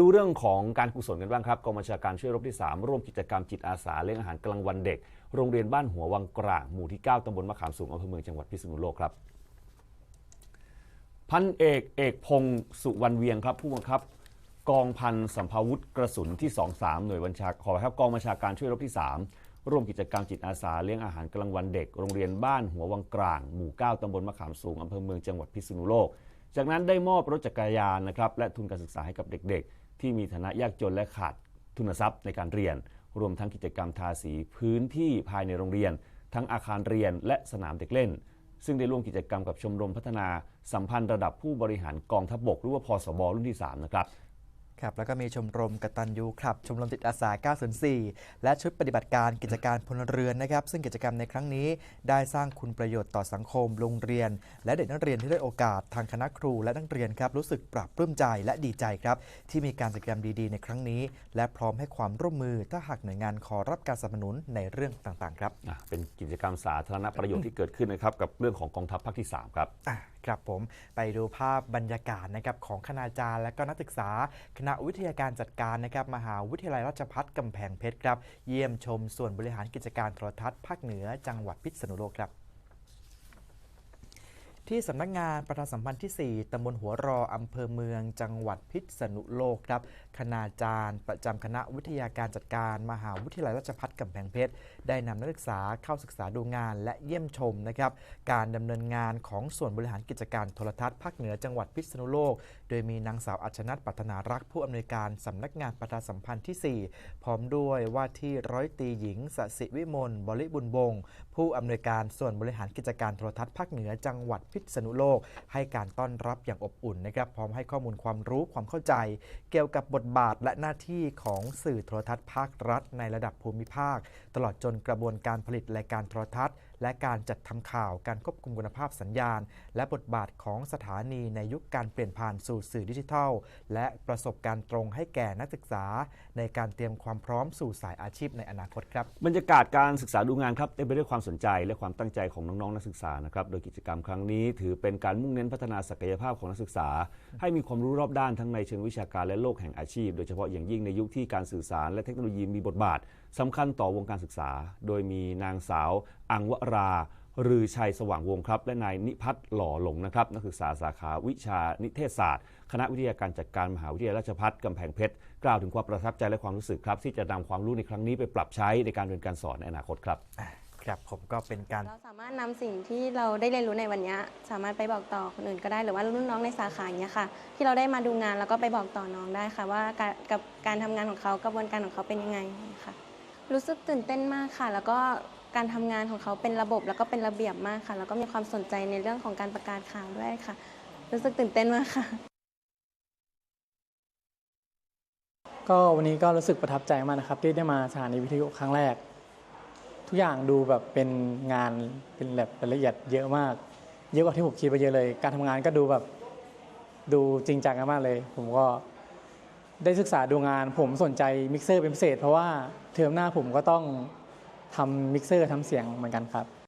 ดูเรื่องของการกุศลกันบ้างครับกองบัญชาการช่วยรบที่ 3 ร่วมกิจกรรมจิตอาสาเลี้ยงอาหารกลางวันเด็ก โรงเรียนบ้านหัววังกลางหมู่ที่ 9 ตำบลมะขามสูงอำเภอเมืองจังหวัดพิษณุโลกครับ พันเอกเอกพงศ์สุวรรณเวียงครับ ผู้บังคับ กองพันสัมภาวุธกระสุนที่ 23 หน่วยบัญชาขอครับกองบัญชาการช่วยรบที่ 3 ร่วมกิจกรรมจิตอาสาเลี้ยงอาหารกลางวันเด็ก โรงเรียนบ้านหัววังกลางหมู่ 9 ตำบลมะขามสูงอำเภอเมืองจังหวัดพิษณุโลก จากนั้นได้มอบรถจักรยานนะครับและทุนการศึกษาให้กับเด็กๆ ที่มีฐานะยากจนและขาดทุนทรัพย์ในการเรียน รวมทั้งกิจกรรมทาสีพื้นที่ภายในโรงเรียน ทั้งอาคารเรียนและสนามเด็กเล่น ซึ่งได้ร่วมกิจกรรมกับชมรมพัฒนาสัมพันธ์ระดับผู้บริหารกองทัพบกหรือว่าพสบรุ่นที่ 3 นะครับ ครับแล้วก็มีชมรมกตัญญูครับ ชมรมจิตอาสา 904 และชุดปฏิบัติการกิจการพลเรือนนะครับ ซึ่งกิจกรรมในครั้งนี้ ได้สร้างคุณประโยชน์ต่อสังคม โรงเรียน และเด็กนักเรียนที่ได้โอกาสทางคณะครูและนักเรียนครับ รู้สึกปรับปลื้มใจและดีใจครับ ที่มีการกิจกรรมดีๆ ในครั้งนี้ และพร้อมให้ความร่วมมือถ้าหากหน่วยงานขอรับการสนับสนุนในเรื่องต่างๆ ครับอะเป็นกิจกรรมสาธารณประโยชน์ที่เกิดขึ้นนะครับกับเรื่องของกองทัพภาคที่3ครับอะ ครับผมไปดูภาพบรรยากาศนะครับของคณาจารย์ และก็นักศึกษา คณะวิทยาการจัดการนะครับมหาวิทยาลัยราชภัฏกำแพงเพชรครับ เยี่ยมชมส่วนบริหารกิจการโทรทัศน์ภาคเหนือจังหวัดพิษณุโลกครับ ที่สำนักงานประชาสัมพันธ์ที่ 4ตำบลหัวรออำเภอเมือง จังหวัดพิษณุโลกครับคณาจารย์ ประจำคณะวิทยาการจัดการ มหาวิทยาลัยราชภัฏกำแพงเพชร ได้นำนักศึกษาเข้าศึกษาดูงานและเยี่ยมชมนะครับการดำเนินงานของส่วนบริหารกิจการโทรทัศน์ภาคเหนือจังหวัดพิษณุโลก โดยมีนางสาวอัชนัทปัฒนารักษ์ผู้อำนวยการสำนักงานประชาสัมพันธ์ที่ 4 พร้อมด้วยว่าที่ร้อยตีหญิงสสิวิมลบริบุญบงผู้อำนวยการส่วนบริหารกิจการโทรทัศน์ภาคเหนือจังหวัดพิษณุโลก ให้การต้อนรับอย่างอบอุ่นนะครับพร้อมให้ข้อมูลความรู้ความเข้าใจ เกี่ยวกับบทบาทและหน้าที่ของสื่อโทรทัศน์ภาครัฐ ในระดับภูมิภาค ตลอดจนกระบวนการผลิตรายการโทรทัศน์ และการจัดทำข่าวการควบคุมคุณภาพสัญญาณ และบทบาทของสถานีในยุคการเปลี่ยนผ่านสู่สื่อดิจิทัล และประสบการณ์ตรงให้แก่นักศึกษา ในการเตรียมความพร้อมสู่สายอาชีพในอนาคตครับบรรยากาศการศึกษาดูงานครับเต็มไปด้วยความสนใจและความตั้งใจของน้องๆนักศึกษานะครับโดยกิจกรรมครั้งนี้ ถือเป็นการมุ่งเน้นพัฒนาศักยภาพของนักศึกษา ให้มีความรู้รอบด้านทั้งในเชิงวิชาการและโลกแห่งอาชีพ โดยเฉพาะอย่างยิ่งในยุคที่การสื่อสารและเทคโนโลยีมีบทบาทสำคัญต่อวงการศึกษา โดยมีนางสาว อังวรารือ ชัยสว่างวงศ์ครับ และนายนิพัฒน์หล่อหลงนะครับนักศึกษาสาขาวิชานิเทศศาสตร์ คณะวิทยาการจัดการมหาวิทยาลัยราชภัฏกำแพงเพชรกล่าวถึงความประทับใจและความรู้สึกครับ ที่จะนำความรู้ในครั้งนี้ไปปรับใช้ในการเรียนการสอนในอนาคตครับครับผมก็เป็นการเราสามารถนำสิ่งที่เราได้เรียนรู้ในวันนี้สามารถไปบอกต่อคนอื่นก็ได้หรือว่ารุ่นน้องในสาขาอย่างเงี้ยค่ะ ที่เราได้มาดูงานแล้วก็ไปบอกต่อน้องได้ค่ะ ว่าการกับการทำงานของเขากระบวนการของเขาเป็นยังไงค่ะ รู้สึกตื่นเต้นมากค่ะ แล้วก็ การทำงานของเขาเป็นระบบแล้วก็เป็นระเบียบมากค่ะ แล้วก็มีความสนใจในเรื่องของการประกาศข่าวด้วยค่ะ รู้สึกตื่นเต้นมากค่ะ ก็วันนี้ก็รู้สึกประทับใจมากนะครับ ที่ได้มาสถานีวิทยุครั้งแรก ทุกอย่างดูแบบเป็นงานเป็นแบบรายละเอียดเยอะมาก เยอะกว่าที่ผมคิดไปเยอะเลย การทำงานก็ดูแบบดูจริงจังกันมากเลย ผมก็ได้ศึกษาดูงาน ผมสนใจมิกเซอร์เป็นพิเศษ เพราะว่าเทอมหน้าผมก็ต้อง ทำมิกเซอร์ทำเสียงเหมือนกันครับ